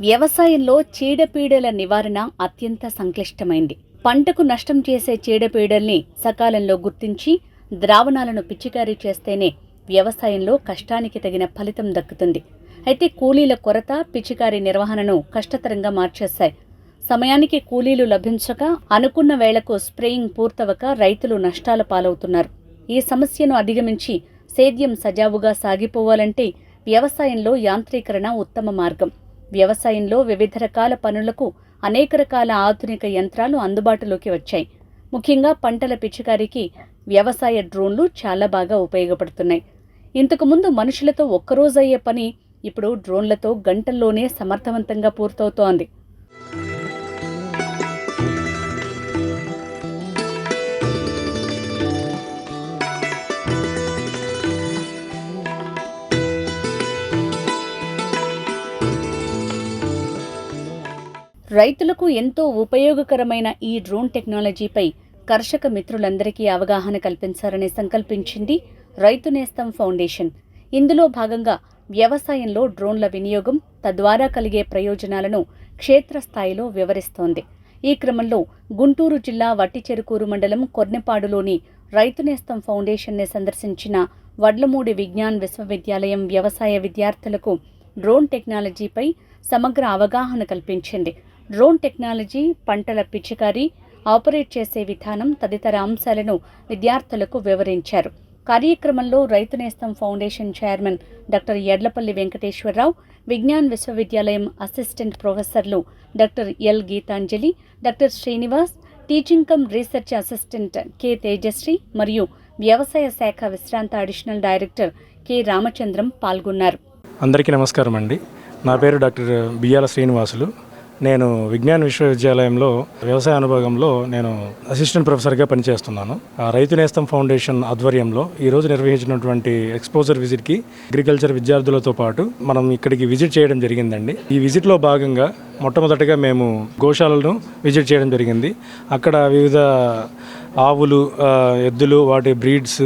వ్యవసాయంలో చీడపీడల నివారణ అత్యంత సంక్లిష్టమైంది. పంటకు నష్టం చేసే చీడపీడల్ని సకాలంలో గుర్తించి ద్రావణాలను పిచికారీ చేస్తేనే వ్యవసాయంలో కష్టానికి తగిన ఫలితం దక్కుతుంది. అయితే కూలీల కొరత పిచికారీ నిర్వహణను కష్టతరంగా మార్చేశాయి. సమయానికి కూలీలు లభించక అనుకున్న వేళకు స్ప్రేయింగ్ పూర్తవక రైతులు నష్టాల పాలవుతున్నారు. ఈ సమస్యను అధిగమించి సేద్యం సజావుగా సాగిపోవాలంటే వ్యవసాయంలో యాంత్రీకరణ ఉత్తమ మార్గం. వ్యవసాయంలో వివిధ రకాల పనులకు అనేక రకాల ఆధునిక యంత్రాలు అందుబాటులోకి వచ్చాయి. ముఖ్యంగా పంటల పిచికారికి వ్యవసాయ డ్రోన్లు చాలా బాగా ఉపయోగపడుతున్నాయి. ఇంతకుముందు మనుషులతో ఒక్కరోజు అయ్యే పని ఇప్పుడు డ్రోన్లతో గంటల్లోనే సమర్థవంతంగా పూర్తవుతోంది. రైతులకు ఎంతో ఉపయోగకరమైన ఈ డ్రోన్ టెక్నాలజీపై కర్షక మిత్రులందరికీ అవగాహన కల్పించాలని సంకల్పించింది రైతు నేస్తం ఫౌండేషన్. ఇందులో భాగంగా వ్యవసాయంలో డ్రోన్ల వినియోగం తద్వారా కలిగే ప్రయోజనాలను క్షేత్రస్థాయిలో వివరిస్తోంది. ఈ క్రమంలో గుంటూరు జిల్లా వట్టిచెరుకూరు మండలం కొర్నెపాడులోని రైతు నేస్తం ఫౌండేషన్ని సందర్శించిన వడ్లమూడి విజ్ఞాన్ విశ్వవిద్యాలయం వ్యవసాయ విద్యార్థులకు డ్రోన్ టెక్నాలజీపై సమగ్ర అవగాహన కల్పించింది. డ్రోన్ టెక్నాలజీ పంటల పిచికారీ ఆపరేట్ చేసే విధానం తదితర అంశాలను విద్యార్థులకు వివరించారు. కార్యక్రమంలో Rythu Nestham foundation chairman doctor Yedlapalli Venkateswararao Vignan విశ్వవిద్యాలయం అసిస్టెంట్ ప్రొఫెసర్లు doctor L Geetanjali doctor Srinivas teaching cum research assistant K Tejasri మరియు వ్యవసాయ శాఖ విశ్రాంత అడిషనల్ డైరెక్టర్ కె రామచంద్రం పాల్గొన్నారు. అందరికీ నమస్కారం అండి నా పేరు డాక్టర్ బియ్యాల శ్రీనివాసులు. నేను విజ్ఞాన విశ్వవిద్యాలయంలో వ్యవసాయ అనుభవంలో నేను అసిస్టెంట్ ప్రొఫెసర్గా పనిచేస్తున్నాను. ఆ రైతు నేస్తం ఫౌండేషన్ ఆధ్వర్యంలో ఈరోజు నిర్వహించినటువంటి ఎక్స్పోజర్ విజిట్కి అగ్రికల్చర్ విద్యార్థులతో పాటు మనం ఇక్కడికి విజిట్ చేయడం జరిగిందండి. ఈ విజిట్లో భాగంగా మొట్టమొదటిగా మేము గోశాలను విజిట్ చేయడం జరిగింది. అక్కడ వివిధ ఆవులు ఎద్దులు వాటి బ్రీడ్స్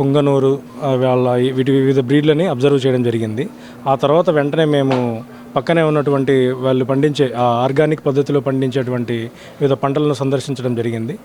పుంగనూరు వాళ్ళ వీటి వివిధ బ్రీడ్లని అబ్జర్వ్ చేయడం జరిగింది. ఆ తర్వాత వెంటనే మేము పక్కనే ఉన్నటువంటి వాళ్ళు పండించే ఆ ఆర్గానిక్ పద్ధతిలో పండించేటువంటి వివిధ పంటలను సందర్శించడం జరిగింది.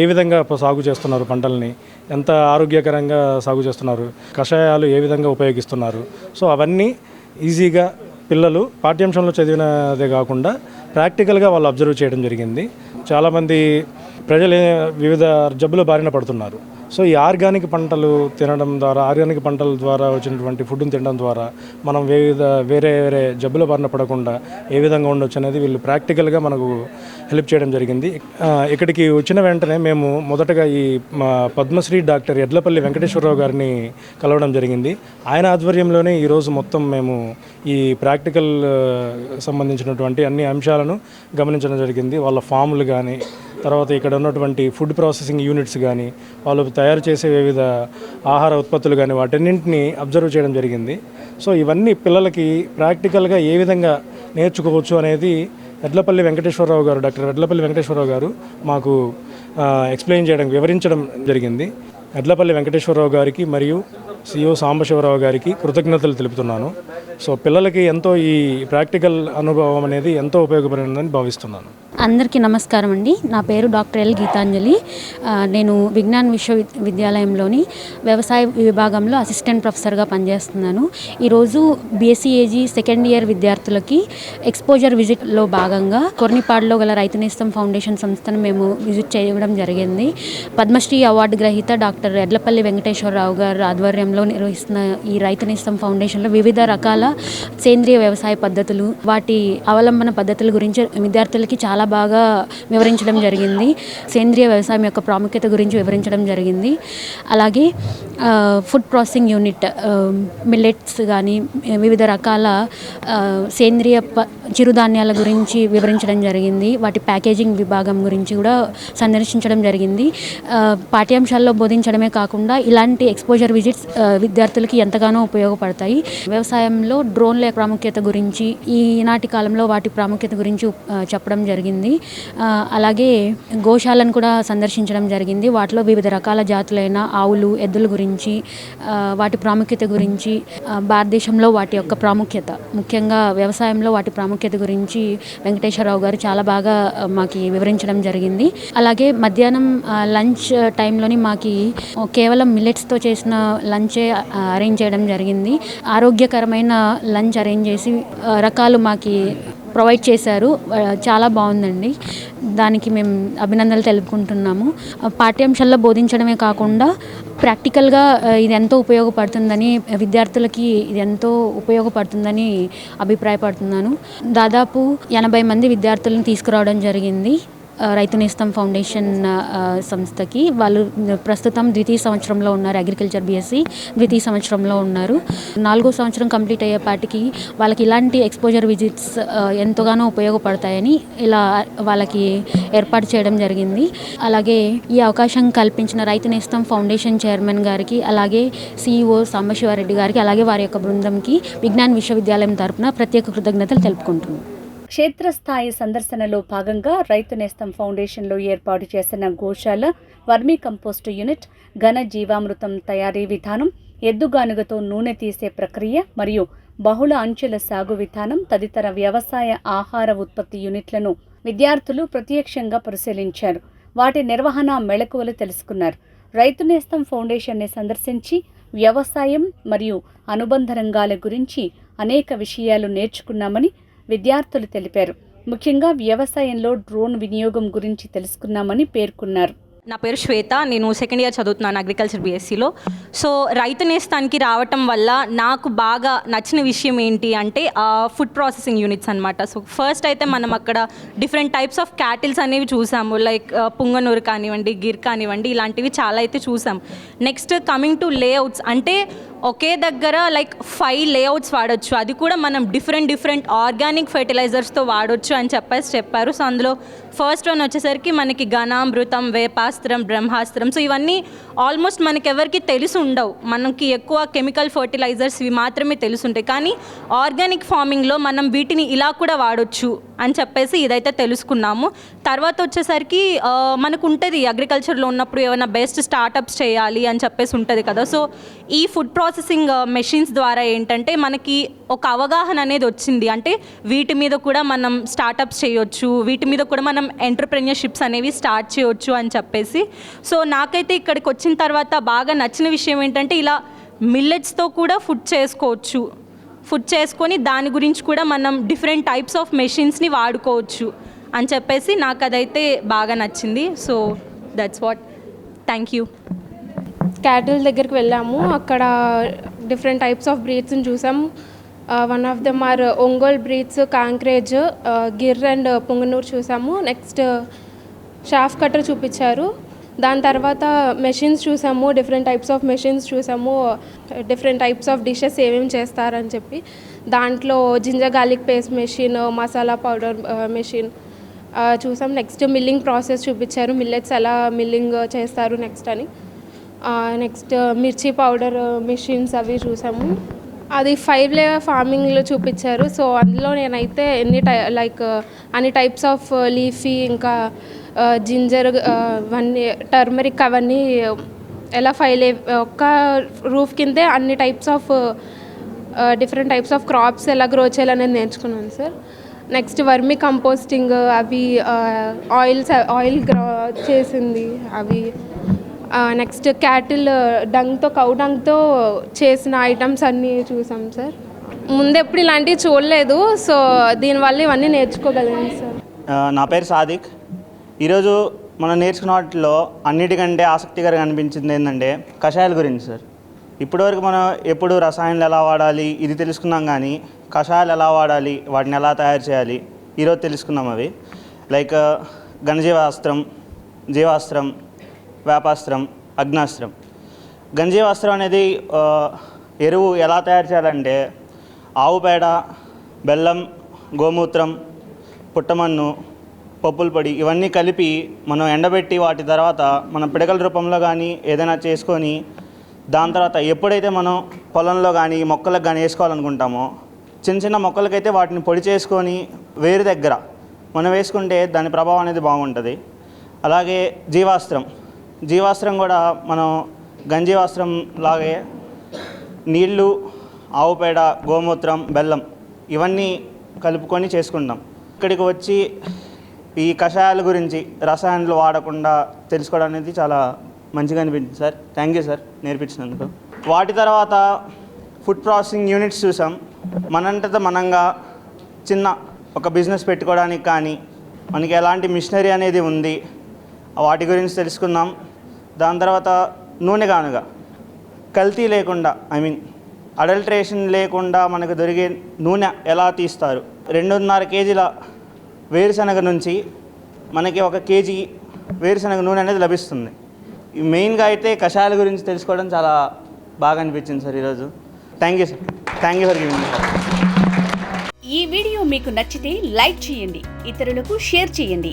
ఏ విధంగా సాగు చేస్తున్నారు పంటల్ని? ఎంత ఆరోగ్యకరంగా సాగు చేస్తున్నారు? కషాయాలు ఏ విధంగా ఉపయోగిస్తున్నారు? సో అవన్నీ ఈజీగా పిల్లలు పాఠ్యాంశంలో చదివినదే కాకుండా ప్రాక్టికల్గా వాళ్ళు అబ్జర్వ్ చేయడం జరిగింది. చాలామంది ప్రజలు వివిధ జబ్బుల బారిన పడుతున్నారు. సో ఈ ఆర్గానిక్ పంటలు తినడం ద్వారా ఆర్గానిక్ పంటల ద్వారా వచ్చినటువంటి ఫుడ్ని తినడం ద్వారా మనం వివిధ వేరే వేరే జబ్బుల బారిన పడకుండా ఏ విధంగా ఉండొచ్చు అనేది వీళ్ళు ప్రాక్టికల్గా మనకు హెల్ప్ చేయడం జరిగింది. ఇక్కడికి వచ్చిన వెంటనే మేము మొదటగా ఈ పద్మశ్రీ డాక్టర్ ఎడ్లపల్లి వెంకటేశ్వరరావు గారిని కలవడం జరిగింది. ఆయన ఆధ్వర్యంలోనే ఈరోజు మొత్తం మేము ఈ ప్రాక్టికల్ సంబంధించినటువంటి అన్ని అంశాలను గమనించడం జరిగింది. వాళ్ళ ఫాములు కానీ తర్వాత ఇక్కడ ఉన్నటువంటి ఫుడ్ ప్రాసెసింగ్ యూనిట్స్ కానీ వాళ్ళు తయారు చేసే వివిధ ఆహార ఉత్పత్తులు కానీ వాటన్నింటినీ అబ్జర్వ్ చేయడం జరిగింది. సో ఇవన్నీ పిల్లలకి ప్రాక్టికల్గా ఏ విధంగా నేర్చుకోవచ్చు అనేది ఎడ్లపల్లి వెంకటేశ్వరరావు గారు డాక్టర్ ఎడ్లపల్లి వెంకటేశ్వరరావు గారు మాకు ఎక్స్ప్లెయిన్ చేయడం వివరించడం జరిగింది. ఎడ్లపల్లి వెంకటేశ్వరరావు గారికి మరియు సిఓ సాంబశివరావు గారికి కృతజ్ఞతలు తెలుపుతున్నాను. సో పిల్లలకి ఎంతో ఈ ప్రాక్టికల్ అనుభవం అనేది ఎంతో ఉపయోగపడిందని భావిస్తున్నాను. అందరికీ నమస్కారం అండి. నా పేరు డాక్టర్ ఎల్ గీతాంజలి. నేను విజ్ఞాన్ విశ్వవిద్యాలయంలోని వ్యవసాయ విభాగంలో అసిస్టెంట్ ప్రొఫెసర్గా పనిచేస్తున్నాను. ఈరోజు బీఎస్సీఏజీ సెకండ్ ఇయర్ విద్యార్థులకి ఎక్స్పోజర్ విజిట్లో భాగంగా కొర్నిపాడులో గల రైతునేస్తం ఫౌండేషన్ సంస్థను మేము విజిట్ చేయడం జరిగింది. పద్మశ్రీ అవార్డు గ్రహీత డాక్టర్ ఎడ్లపల్లి వెంకటేశ్వరరావు గారు ఆధ్వర్యంలో నిర్వహిస్తున్న ఈ రైతునేస్తం ఫౌండేషన్లో వివిధ రకాల సేంద్రియ వ్యవసాయ పద్ధతులు వాటి అవలంబన పద్ధతుల గురించి విద్యార్థులకి చాలా బాగా వివరించడం జరిగింది. సేంద్రియ వ్యవసాయం యొక్క ప్రాముఖ్యత గురించి వివరించడం జరిగింది. అలాగే ఫుడ్ ప్రాసెసింగ్ యూనిట్ మిల్లెట్స్ కానీ వివిధ రకాల సేంద్రియ ప చిరుధాన్యాల గురించి వివరించడం జరిగింది. వాటి ప్యాకేజింగ్ విభాగం గురించి కూడా సందర్శించడం జరిగింది. పాఠ్యాంశాల్లో బోధించడమే కాకుండా ఇలాంటి ఎక్స్పోజర్ విజిట్స్ విద్యార్థులకి ఎంతగానో ఉపయోగపడతాయి. వ్యవసాయంలో డ్రోన్ల ప్రాముఖ్యత గురించి ఈనాటి కాలంలో వాటి ప్రాముఖ్యత గురించి చెప్పడం జరిగింది. అలాగే గోశాలను కూడా సందర్శించడం జరిగింది. వాటిలో వివిధ రకాల జాతులైన ఆవులు ఎద్దుల గురించి వాటి ప్రాముఖ్యత గురించి భారతదేశంలో వాటి యొక్క ప్రాముఖ్యత. ముఖ్యంగా వ్యవసాయంలో వాటి ప్రాముఖ్యత గురించి వెంకటేశ్వరరావు గారు చాలా బాగా మాకు వివరించడం జరిగింది. అలాగే మధ్యాహ్నం లంచ్ టైంలోని మాకు కేవలం మిల్లెట్స్తో చేసిన లంచే అరేంజ్ చేయడం జరిగింది. ఆరోగ్యకరమైన లంచ్ అరేంజ్ చేసి రకాలు మాకు ప్రొవైడ్ చేశారు. చాలా బాగుందండి. దానికి మేము అభినందనలు తెలుపుకుంటున్నాము. పాఠ్యాంశాల్లో బోధించడమే కాకుండా ప్రాక్టికల్గా ఇది ఎంతో ఉపయోగపడుతుందని విద్యార్థులకి ఇది ఎంతో ఉపయోగపడుతుందని అభిప్రాయపడుతున్నాను. దాదాపు ఎనభై మంది విద్యార్థులను తీసుకురావడం జరిగింది. రైతు నేస్తం ఫౌండేషన్ సంస్థకి వాళ్ళు ప్రస్తుతం ద్వితీయ సంవత్సరంలో ఉన్నారు అగ్రికల్చర్ బీఎస్సీ ద్వితీయ సంవత్సరంలో ఉన్నారు. నాలుగో సంవత్సరం కంప్లీట్ అయ్యేపాటికి వాళ్ళకి ఇలాంటి ఎక్స్పోజర్ విజిట్స్ ఎంతగానో ఉపయోగపడతాయని ఇలా వాళ్ళకి ఏర్పాటు చేయడం జరిగింది. అలాగే ఈ అవకాశం కల్పించిన రైతు నేస్తం ఫౌండేషన్ చైర్మన్ గారికి అలాగే సిఇఓ సాంబశివారెడ్డి గారికి అలాగే వారి యొక్క బృందంకి విజ్ఞాన్ విశ్వవిద్యాలయం తరపున ప్రత్యేక కృతజ్ఞతలు తెలుపుకుంటున్నాను క్షేత్రస్థాయి సందర్శనలో భాగంగా రైతు నేస్తం ఫౌండేషన్లో ఏర్పాటు చేసిన గోశాల వర్మీ కంపోస్టు యూనిట్ ఘన జీవామృతం తయారీ విధానం ఎద్దుగానుగతో నూనె తీసే ప్రక్రియ మరియు బహుళ అంచెల సాగు విధానం తదితర వ్యవసాయ ఆహార ఉత్పత్తి యూనిట్లను విద్యార్థులు ప్రత్యక్షంగా పరిశీలించారు. వాటి నిర్వహణ మెళకువలు తెలుసుకున్నారు. రైతు నేస్తం ఫౌండేషన్ని సందర్శించి వ్యవసాయం మరియు అనుబంధ రంగాల గురించి అనేక విషయాలు నేర్చుకున్నామని విద్యార్థులు తెలిపారు. ముఖ్యంగా వ్యవసాయంలో డ్రోన్ వినియోగం గురించి తెలుసుకున్నామని పేర్కొన్నారు. నా పేరు శ్వేత నేను సెకండ్ ఇయర్ చదువుతున్నాను అగ్రికల్చర్ బీఎస్సీలో సో రైతు నేస్తానికి రావటం వల్ల నాకు బాగా నచ్చిన విషయం ఏంటి అంటే ఫుడ్ ప్రాసెసింగ్ యూనిట్స్ అనమాట సో ఫస్ట్ అయితే మనం అక్కడ డిఫరెంట్ టైప్స్ ఆఫ్ క్యాటిల్స్ అనేవి చూసాము. లైక్ పుంగనూరు కానివ్వండి గిర్ కానివ్వండి ఇలాంటివి చాలా అయితే చూసాం. నెక్స్ట్ కమింగ్ టు లేఅవుట్స్ అంటే ఒకే దగ్గర లైక్ ఫైవ్ లేఅవుట్స్ వాడొచ్చు. అది కూడా మనం డిఫరెంట్ డిఫరెంట్ ఆర్గానిక్ ఫెర్టిలైజర్స్తో వాడొచ్చు అని చెప్పేసి చెప్పారు. సో అందులో ఫస్ట్ వన్ వచ్చేసరికి మనకి ఘనామృతం వేపాస్త్రం బ్రహ్మాస్త్రం. సో ఇవన్నీ ఆల్మోస్ట్ మనకి ఎవరికి తెలిసి ఉండవు. మనకి ఎక్కువ కెమికల్ ఫర్టిలైజర్స్ ఇవి మాత్రమే తెలుసుంటాయి. కానీ ఆర్గానిక్ ఫార్మింగ్లో మనం వీటిని ఇలా కూడా వాడొచ్చు. అని చెప్పేసి ఇదైతే తెలుసుకున్నాము. తర్వాత వచ్చేసరికి మనకు ఉంటుంది అగ్రికల్చర్లో ఉన్నప్పుడు ఏమైనా బెస్ట్ స్టార్టప్స్ చేయాలి అని చెప్పేసి ఉంటుంది కదా. సో ఈ ఫుడ్ ప్రాసెసింగ్ మెషిన్స్ ద్వారా ఏంటంటే మనకి ఒక అవగాహన అనేది వచ్చింది. అంటే వీటి మీద కూడా మనం స్టార్టప్స్ చేయొచ్చు వీటి మీద కూడా మనం ఎంటర్ప్రెన్యూర్షిప్స్ అనేవి స్టార్ట్ చేయొచ్చు అని చెప్పేసి. సో నాకైతే ఇక్కడికి వచ్చిన తర్వాత బాగా నచ్చిన విషయం ఏంటంటే ఇలా మిల్లెట్స్తో కూడా ఫుడ్ చేసుకోవచ్చు. ఫుడ్ చేసుకొని దాని గురించి కూడా మనం డిఫరెంట్ టైప్స్ ఆఫ్ మెషిన్స్ని వాడుకోవచ్చు అని చెప్పేసి నాకు అదైతే బాగా నచ్చింది. So that's what thank you cattle దగ్గరికి వెళ్ళాము. అక్కడ డిఫరెంట్ టైప్స్ ఆఫ్ బ్రీడ్స్ని చూసాం. One of them are Ongole breeds Kankrej uh, Gir and Punganur చూసాము. నెక్స్ట్ uh, షాఫ్ కట్టర్ చూపించారు. దాని తర్వాత మెషిన్స్ చూసాము డిఫరెంట్ టైప్స్ ఆఫ్ మెషిన్స్ చూసాము డిఫరెంట్ టైప్స్ ఆఫ్ డిషెస్ ఏమేమి చేస్తారని చెప్పి. దాంట్లో ginger garlic paste machine masala powder machine చూసాం. నెక్స్ట్ మిల్లింగ్ ప్రాసెస్ చూపించారు. మిల్లెట్స్ ఎలా మిల్లింగ్ చేస్తారు నెక్స్ట్ అని. నెక్స్ట్ మిర్చి పౌడర్ మిషన్స్ అవి చూసాము. అది ఫైవ్ లేయర్ ఫార్మింగ్లో చూపించారు. సో అందులో నేనైతే ఎన్ని టై లైక్ అన్ని టైప్స్ ఆఫ్ లీఫీ ఇంకా జింజర్ అవన్నీ టర్మరిక్ అవన్నీ ఎలా ఫైవ్ లే ఒక్క రూఫ్ కిందే అన్ని types of different types of crops ఎలా గ్రో చేయాలనేది నేర్చుకున్నాను సార్ నెక్స్ట్ వర్మి కంపోస్టింగ్ అవి ఆయిల్స్ ఆయిల్ గ్రో చేసింది అవి నెక్స్ట్ క్యాటిల్ డంగ్తో కౌ డంగ్తో చేసిన ఐటమ్స్ అన్నీ చూసాం సార్ ముందెప్పుడు ఇలాంటివి చూడలేదు సో దీనివల్ల ఇవన్నీ నేర్చుకోగలిగాను సార్ నా పేరు సాదిక్. ఈరోజు మనం నేర్చుకున్న వాటిలో అన్నిటికంటే ఆసక్తికరంగా అనిపించింది ఏంటంటే కషాయాల గురించి సార్ ఇప్పటివరకు మనం ఎప్పుడు రసాయనాలు ఎలా వాడాలి ఇది తెలుసుకున్నాం కానీ కషాయాలు ఎలా వాడాలి వాటిని ఎలా తయారు చేయాలి ఈరోజు తెలుసుకున్నాం అవి. లైక్ ఘనజీవాస్త్రం జీవాస్త్రం వేపాస్త్రం అగ్నాస్త్రం. గంజీవాస్త్రం అనేది ఎరువు ఎలా తయారు చేయాలంటే ఆవు పేడ బెల్లం గోమూత్రం పుట్టమన్ను పప్పుల పొడి ఇవన్నీ కలిపి మనం ఎండబెట్టి వాటి తర్వాత మనం పిడకల రూపంలో కానీ ఏదైనా చేసుకొని దాని తర్వాత ఎప్పుడైతే మనం పొలంలో కానీ మొక్కలకు కానీ వేసుకోవాలనుకుంటామో చిన్న చిన్న మొక్కలకైతే వాటిని పొడి చేసుకొని వేరు దగ్గర మనం వేసుకుంటే దాని ప్రభావం అనేది బాగుంటుంది. అలాగే జీవాస్త్రం. జీవాస్త్రం కూడా మనం గంజీవాస్త్రం లాగే నీళ్ళు ఆవు పేడ గోమూత్రం బెల్లం ఇవన్నీ కలుపుకొని చేసుకుంటాం. ఇక్కడికి వచ్చి ఈ కషాయాల గురించి రసాయనాలు వాడకుండా తెలుసుకోవడం అనేది చాలా మంచిగా అనిపించింది. సార్ థ్యాంక్ యూ సార్ నేర్పించినందుకు. వాటి తర్వాత ఫుడ్ ప్రాసెసింగ్ యూనిట్స్ చూసాం. మనంతట మనంగా చిన్న ఒక బిజినెస్ పెట్టుకోవడానికి కానీ మనకి ఎలాంటి మిషనరీ అనేది ఉంది వాటి గురించి తెలుసుకుందాం. దాని తర్వాత నూనె గానుగ. కల్తీ లేకుండా ఐ మీన్ అడల్ట్రేషన్ లేకుండా మనకు దొరికే నూనె ఎలా తీస్తారు? రెండున్నర కేజీల వేరుశనగ నుంచి మనకి ఒక కేజీ వేరుశనగ నూనె అనేది లభిస్తుంది. మెయిన్గా అయితే కషాయాల గురించి తెలుసుకోవడం చాలా బాగా అనిపించింది సార్ ఈరోజు. Thank you sir thank you for giving ఈ వీడియో మీకు నచ్చితే లైక్ చేయండి ఇతరులకు షేర్ చేయండి.